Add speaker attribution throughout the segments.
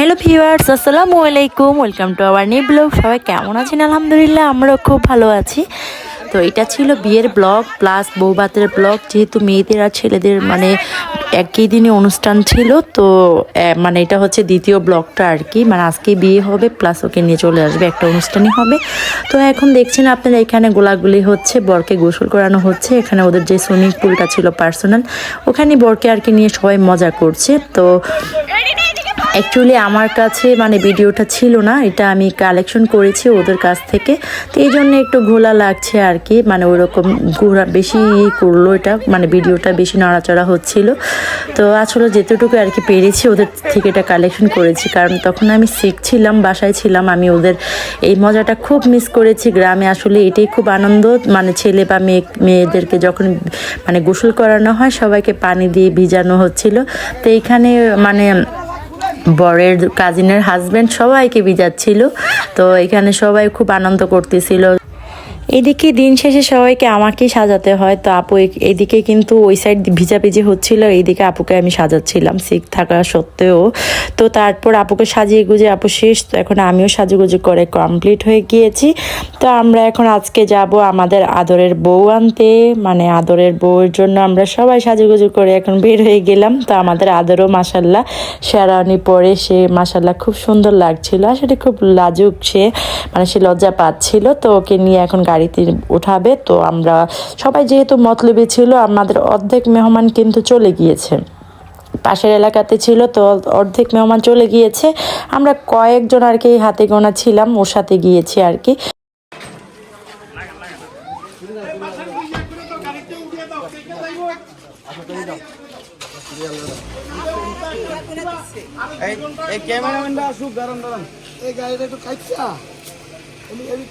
Speaker 1: Hello viewers আসসালামু আলাইকুম। Welcome to our new blog সবাই কেমন আছেন? আলহামদুলিল্লাহ, আমরাও খুব ভালো আছি। তো এটা ছিল বিয়ের ব্লগ প্লাস বৌবাতের ব্লগ যেহেতু মেয়েদের আর ছেলেদের মানে একই দিনে অনুষ্ঠান ছিল, তো মানে এটা হচ্ছে দ্বিতীয় ব্লগটা আর কি। মানে আজকে বিয়ে হবে প্লাস ওকে নিয়ে চলে আসবে, একটা অনুষ্ঠানই হবে। তো এখন দেখছেন আপনারা এখানে গোলাগুলি হচ্ছে, বরকে গোসল করানো হচ্ছে। এখানে ওদের যে সুইমিং পুলটা ছিল পার্সোনাল ওখানে বরকে আর কি নিয়ে সবাই মজা করছে। তো অ্যাকচুয়ালি আমার কাছে মানে ভিডিওটা ছিল না, এটা আমি কালেকশন করেছি ওদের কাছ থেকে। তো এই জন্য একটু ঘোলা লাগছে আর কি মানে ওরকম ঘোরা বেশি করল এটা মানে ভিডিওটা বেশি নড়াচড়া হচ্ছিল। তো আসলে যেতটুকু আর কি পেরেছি, ওদের থেকে এটা কালেকশন করেছি, কারণ তখন আমি শিখছিলাম বাসায় ছিলাম, আমি ওদের এই মজাটা খুব মিস করেছি। গ্রামে আসলে এটাই খুব আনন্দ মানে ছেলে বা মেয়ে, মেয়েদেরকে যখন মানে গোসল করানো হয়, সবাইকে পানি দিয়ে ভিজানো হচ্ছিল। তো এইখানে মানে বরের কাজিনের হাজবেন্ড সবাইকে বিজাচ্ছিল তো এখানে সবাই খুব আনন্দ করতেছিল। এদিকে দিন শেষে সবাইকে আমাকেই সাজাতে হয়, তো আপু এদিকে কিন্তু ওই সাইড ভিজাভিজি হচ্ছিল, এইদিকে আপুকে আমি সাজাচ্ছিলাম সিক থাকা সত্ত্বেও। তো তারপর আপুকে সাজিয়ে গুজে আপু শেষ, তো এখন আমিও সাজুগুজু করে কমপ্লিট হয়ে গিয়েছি। তো আমরা এখন আজকে যাব আমাদের আদরের বউ আনতে মানে আদরের বউয়ের জন্য আমরা সবাই সাজুগুজু করে এখন বের হয়ে গেলাম। তো আমাদের আদরও মাসাল্লাহ শেরানি পরে সে মাসাল্লাহ খুব সুন্দর লাগছিল, আসলে খুব লাজুক সে মানে সে লজ্জা পাচ্ছিল, তো ওকে নিয়ে এখন গাড়িতে উঠাবে। তো আমরা সবাই যেহেতু মতলবি ছিল আমাদের অর্ধেক মেহমান কিন্তু চলে গিয়েছে। পাশের এলাকাতে ছিল তো অর্ধেক মেহমান চলে গিয়েছে। আমরা কয়েকজন আর কি হাতে গোনা ছিলাম ওর সাথে গিয়েছি আর কি।
Speaker 2: এই ক্যামেরাম্যানটা আসুক দাঁড়ান দাঁড়ান।
Speaker 3: এই গাড়িটা একটু খাইছা এমনি এদিক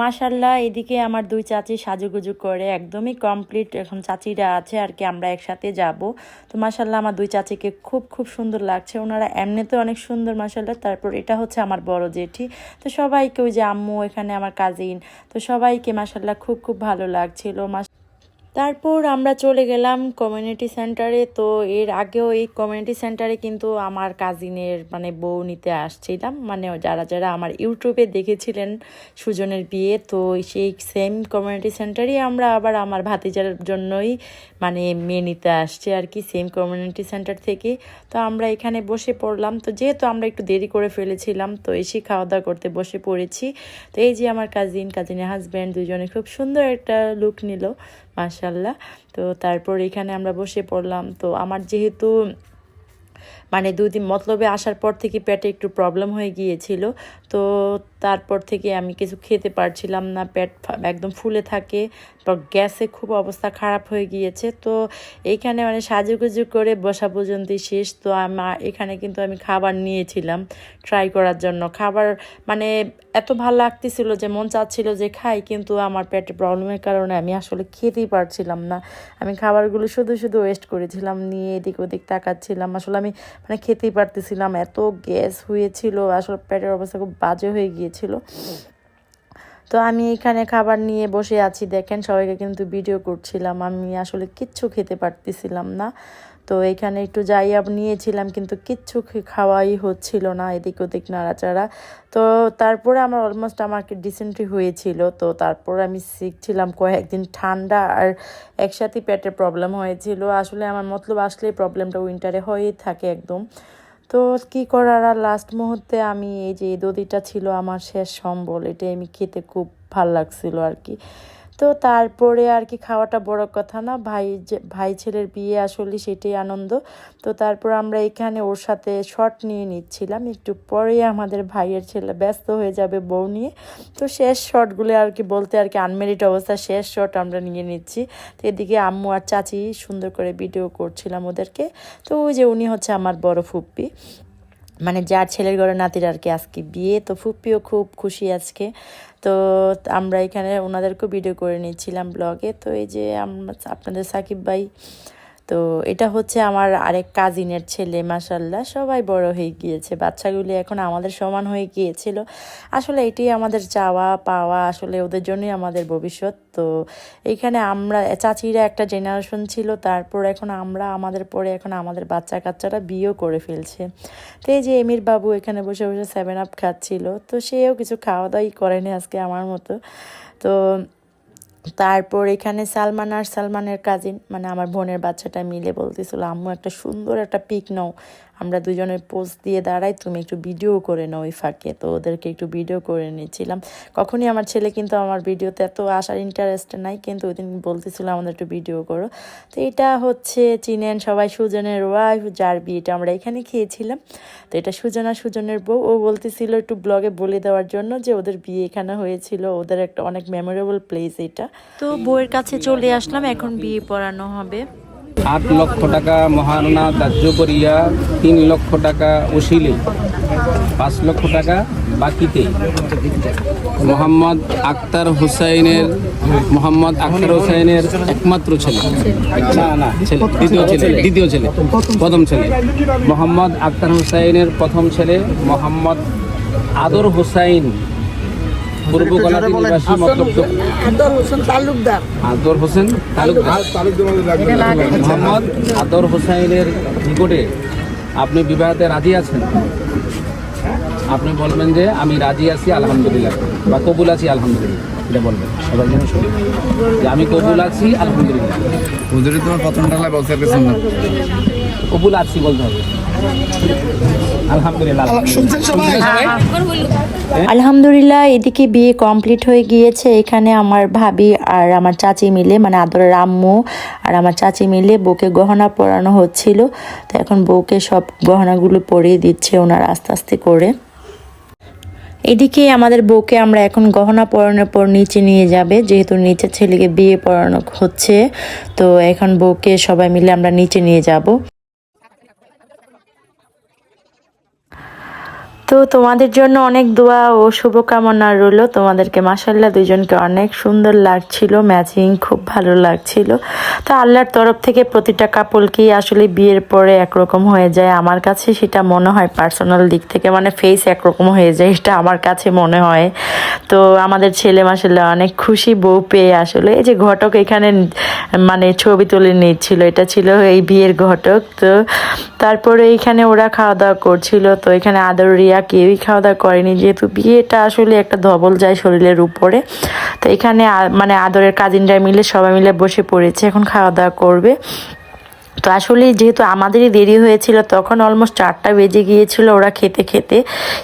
Speaker 1: মাশাল্লাহ এদিকে আমার দুই চাচি সাজুগুজু করে একদমই কমপ্লিট এখন চাচিরা আছে আর কি, আমরা একসাথে যাব। তো মাশাল্লাহ আমার দুই চাচিকে খুব খুব সুন্দর লাগছে। ওনারা এমনিতে অনেক সুন্দর মাশাল্লাহ তারপর এটা হচ্ছে আমার বড় জেঠি। তো সবাইকে ওই যে আম্মু, এখানে আমার কাজিন তো সবাইকে মাশাল্লাহ খুব খুব ভালো লাগছিল। মাস তারপর আমরা চলে গেলাম কমিউনিটি সেন্টারে তো এর আগেও এই কমিউনিটি সেন্টারে কিন্তু আমার কাজিনের মানে বউ নিতে আসছিলাম। মানে যারা যারা আমার ইউটিউবে দেখেছিলেন সুজনের বিয়ে, তো সেই সেম কমিউনিটি সেন্টারই আমরা আবার আমার ভাতিজার জন্যই মানে মেয়ে নিতে আসছি আর কি সেম কমিউনিটি সেন্টার থেকে। তো আমরা এখানে বসে পড়লাম। তো যেহেতু আমরা একটু দেরি করে ফেলেছিলাম, তো এসে খাওয়া দাওয়া করতে বসে পড়েছি। তো এই যে আমার কাজিন কাজিনের হাজব্যান্ড দুজনে খুব সুন্দর একটা লুক নিল মাশাল্লাহ তো তারপর এখানে আমরা বসে পড়লাম। তো আমার যেহেতু মানে দুদিন মতলবে আসার পর থেকে পেটে একটু প্রবলেম হয়ে গিয়েছিল। তো তারপর থেকে আমি কিছু খেতে পারছিলাম না, পেট একদম ফুলে থাকে, তারপর গ্যাসে খুব অবস্থা খারাপ হয়ে গিয়েছে। তো এইখানে মানে সাজুগুজু করে বসা পর্যন্ত শেষ। তো আমার এখানে কিন্তু আমি খাবার নিয়েছিলাম ট্রাই করার জন্য। খাবার মানে এত ভালো লাগতেছিল যে মন চাচ্ছিল যে খাই, কিন্তু আমার পেটে প্রবলেমের কারণে আমি আসলে খেতেই পারছিলাম না। আমি খাবারগুলো শুধু শুধু ওয়েস্ট করেছিলাম, নিয়ে এদিক ওদিক তাকাচ্ছিলাম। আসলে আমি মানে খেতেই পারতেছিলাম। এত গ্যাস হয়েছিল, আসলে পেটের অবস্থা খুব বাজে হয়ে গিয়েছিল। তো আমি এখানে খাবার নিয়ে বসে আছি। দেখেন সবাইকে কিন্তু ভিডিও করছিলাম। আমি আসলে কিচ্ছু খেতে পারতেছিলাম না। তো এখানে একটু জাইয়াব নিয়েছিলাম, কিন্তু কিচ্ছু খাওয়াই হচ্ছিল না, এদিক ওদিক নাড়াচাড়া। তো তারপরে আমার অলমোস্ট আমাকে ডিসেন্ট্রি হয়েছিল, তো তারপর আমি শিখছিলাম কয়েকদিন। ঠান্ডা আর একসাথে পেটের প্রবলেম হয়েছিল। আসলে আমার মতলব আসলেই প্রবলেমটা উইন্টারে হয়েই থাকে একদম। তো কি করার? আর লাস্ট মুহূর্তে আমি এই যে দধিটা ছিল আমার শেষ সম্বল, এটাই আমি খেতে খুব ভালো লাগছিল আর কি। তো তারপরে আর কি খাওয়াটা বড় কথা না। ভাই ভাই ছেলের বিয়ে আসলে সেটাই আনন্দ। তো তারপর আমরা এখানে ওর সাথে শট নিয়ে নিচ্ছিলাম। একটু পরেই আমাদের ভাইয়ের ছেলে ব্যস্ত হয়ে যাবে বউ নিয়ে। তো শেষ শটগুলো আর কি বলতে আর কি আনমেরিড অবস্থা শেষ শট আমরা নিয়ে নিচ্ছি। তো এদিকে আম্মু আর চাচি সুন্দর করে ভিডিও করছিলাম ওদেরকে। তো ওই যে উনি হচ্ছে আমার বড় ফুপ্পি। মানে যার ছেলের ঘরে নাতির আর কি আজকে বিয়ে, তো ফুপিও খুব খুশি আজকে। তো আমরা এখানে ওনাদেরকেও ভিডিও করে নিয়েছিলাম ব্লগে তো এই যে আপনাদের সাকিব ভাই তো এটা হচ্ছে আমার আরেক কাজিনের ছেলে মাসাল্লাহ সবাই বড় হয়ে গিয়েছে। বাচ্চাগুলি এখন আমাদের সমান হয়ে গিয়েছিল। আসলে এটাই আমাদের চাওয়া, পাওয়া। আসলে ওদের জন্যই আমাদের ভবিষ্যৎ। তো এইখানে আমরা, চাচিরা একটা জেনারেশন ছিল, তারপর এখন আমরা আমাদের পরে এখন আমাদের বাচ্চা কাচ্চারা বিয়েও করে ফেলছে। তো এই যে এমির বাবু এখানে বসে বসে সেভেন আপ খাচ্ছিল। তো সেও কিছু খাওয়া দাওয়াই করেনি আজকে আমার মতো। তো তারপর এখানে সালমান আর সালমানের কাজিন মানে আমার বোনের বাচ্চাটা মিলে বলতেছিল, আম্মু, একটা সুন্দর একটা পিক নাও আমরা দুজনের পোজ দিয়ে দাঁড়াই, তুমি একটু ভিডিও করে নাও ওই ফাঁকে। তো ওদেরকে একটু ভিডিও করে নিচ্ছিলাম। কখনই আমার ছেলে কিন্তু আমার ভিডিওতে এত আসার ইন্টারেস্ট নাই, কিন্তু ওই দিন বলতেছিল আমাদের একটু ভিডিও করো। তো এটা হচ্ছে চিনেন, সবাই সুজনের ওয়াইফ যার বিয়েটা আমরা এখানে খেয়েছিলাম। তো এটা সুজনা সুজনের বউ। ও বলতেছিল একটু ব্লগে বলে দেওয়ার জন্য যে ওদের বিয়ে এখানে হয়েছিল। ওদের একটা অনেক মেমোরেবল প্লেস এটা। তো বউয়ের কাছে চলে আসলাম, এখন বিয়ে পড়ানো হবে।
Speaker 4: আট লক্ষ টাকা মহারণা ধার্য করিয়া তিন লক্ষ টাকা ওসিলে পাঁচ লক্ষ টাকা বাকিতে। মোহাম্মদ আক্তার হুসাইনের, মোহাম্মদ আক্তার হুসাইনের একমাত্র ছেলে। না না, ছেলে, দ্বিতীয় ছেলে দ্বিতীয় ছেলে, প্রথম ছেলে। মোহাম্মদ আক্তার হুসাইনের প্রথম ছেলে মোহাম্মদ আদর হুসাইন পূর্ব গলাতি নিবাসী মতলব
Speaker 3: আদর হোসেন তালুকদার।
Speaker 4: আদর হোসেন তালুকদার। মোহাম্মদ আদর হোসাইনের নিকটে আপনি বিবাহতে রাজি আছেন? আপনি বলবেন যে আমি রাজি আছি আলহামদুলিল্লাহ। বা কবুল আছি আলহামদুলিল্লাহ। এটা বলবেন। সবাই যেন শুনে যে আমি কবুল আছি আলহামদুলিল্লাহ।
Speaker 2: হুজুরি তোমার প্রথম টাকা বলতে পেরেছেন না
Speaker 4: কবুল আছি বলতে হবে। আলহামদুলিল্লাহ।
Speaker 3: শুনছেন সবাই?
Speaker 1: আলহামদুলিল্লাহ এদিকে বিয়ে কমপ্লিট হয়ে গিয়েছে। এখানে আমার ভাবি আর আমার চাচি মিলে মানে আদরের আম্মু আর আমার চাচি মিলে বউকে গহনা পরানো হচ্ছিল। তো এখন বউকে সব গহনাগুলো পরিয়ে দিচ্ছে ওনারা আস্তে আস্তে করে। এদিকে আমাদের বউকে আমরা এখন গহনা পরানোর পর নিচে নিয়ে যাবে যেহেতু নিচে ছেলেকে বিয়ে পড়ানো হচ্ছে। তো এখন বউকে সবাই মিলে আমরা নিচে নিয়ে যাব। তো তোমাদের জন্য অনেক দোয়া ও শুভকামনা রইল। তোমাদেরকে মাসাল্লাহ দুজনকে অনেক সুন্দর লাগছিল ম্যাচিং খুব ভালো লাগছিল। তো আল্লাহর তরফ থেকে প্রতিটা কাপলকেই আসলে বিয়ের পরে একরকম হয়ে যায়। আমার কাছে সেটা মনে হয় পার্সোনাল দিক থেকে মানে ফেস একরকম হয়ে যায়, এটা আমার কাছে মনে হয়। তো আমাদের ছেলে মাসাল্লাহ অনেক খুশি বউ পেয়ে আসলে। এই যে ঘটক এখানে মানে ছবি তুলে নিচ্ছিল, এটা ছিল এই বিয়ের ঘটক। তো তারপরে এখানে ওরা খাওয়া দাওয়া করছিল, তো এখানে আদর রিয়া কেউই খাওয়া দাওয়া করেনি। যেহেতু বিয়েটা আসলে একটা ধবল যায় শরীরের উপরে, তো এখানে মানে আদরের কাজিনরা মিলে সবাই মিলে বসে পড়েছে, এখন খাওয়া দাওয়া করবে। তো আসলে যেহেতু আমাদেরই দেরি হয়েছিল, তখন অলমোস্ট চারটা বেজে গিয়েছিল ওরা খেতে খেতে।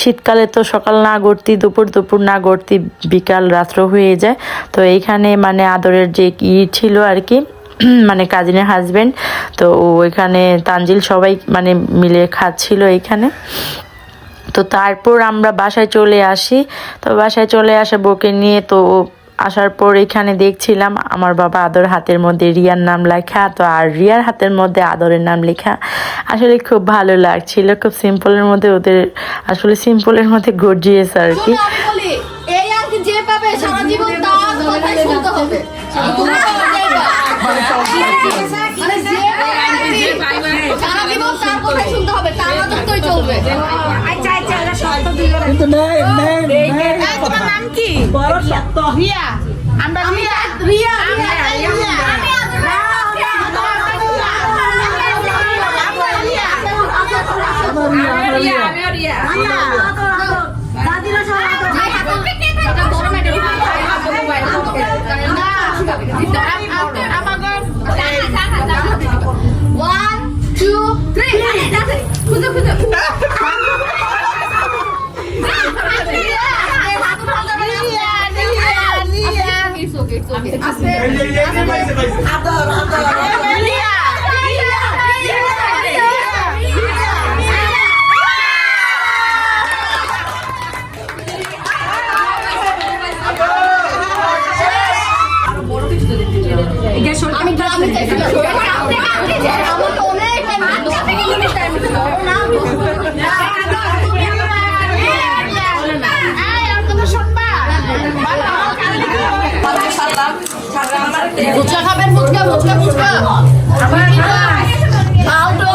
Speaker 1: শীতকালে তো সকাল না গড়তি, দুপুর দুপুর না গড়তি, বিকাল রাত্র হয়ে যায়। তো এইখানে মানে আদরের যে ই ছিল আর কি মানে কাজিনের হাজবেন্ড তো ওইখানে তানজিল সবাই মানে মিলে খাচ্ছিল এইখানে। তো তারপর আমরা বাসায় চলে আসি। তো বাসায় চলে আসা বউকে নিয়ে তো আসার পর এখানে দেখছিলাম আমার বাবা আদর হাতের মধ্যে রিয়ার নাম লেখা তো আর রিয়ার হাতের মধ্যে আদরের নাম লেখা আসলে খুব ভালো লাগছিল খুব সিম্পলের মধ্যে ওদের আসলে সিম্পলের মধ্যে গর্জিয়েস আর কি।
Speaker 5: মানে সারা জীবন তার কথাই শুনতে হবে, তার চলবে।
Speaker 3: কিন্তু নেই নেই
Speaker 5: এই, তোমার নাম কি? রিয়া, রিয়া, রিয়া, রিয়া। আমি গ্রামে চাইছিলাম আমাকে অনেক টাইম না। ফুচকা খাবেন ফুচকা ফুচকা ফুচকা ফুচকা খাও তো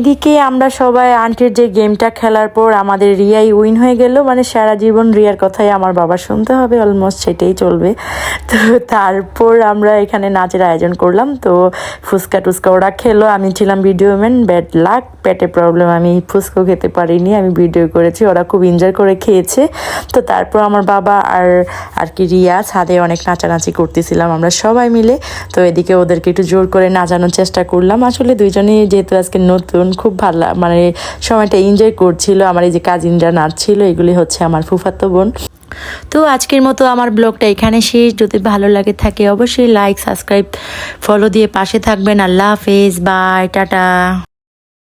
Speaker 1: এইদিকে আমরা সবাই আন্টির যে গেমটা খেলার পর আমাদের রিয়াই উইন হয়ে গেল মানে সারা জীবন রিয়ার কথাই আমার বাবা শুনতে হবে অলমোস্ট সেটাই চলবে। তো তারপর আমরা এখানে নাচের আয়োজন করলাম, তো ফুচকা টুচকা ওরা খেলো, আমি ছিলাম ভিডিও ম্যান ব্যাড লাক পেটে প্রবলেম আমি ফুচকো খেতে পারিনি, আমি ভিডিও করেছি, ওরা খুব এনজয় করে খেয়েছে। তো তারপর আমার বাবা আর আর কি রিয়া ছাদে অনেক নাচানাচি করতেছিলাম আমরা সবাই মিলে, তো এদিকে ওদেরকে একটু জোর করে নাচানোর চেষ্টা করলাম। আসলে দুইজনেই যেহেতু আজকে নতুন খুব ভালো মানে সময়টা এনজয় করছিল, আমার এই যে কাজিনরা নাচছিল এগুলি হচ্ছে আমার ফুফাতো বোন। তো আজকের মতো আমার ব্লগটা এখানে শেষ। যদি ভালো লাগে থাকে, অবশ্যই লাইক সাবস্ক্রাইব ফলো দিয়ে পাশে থাকবেন। আল্লাহ হাফেজ বাই টাটা।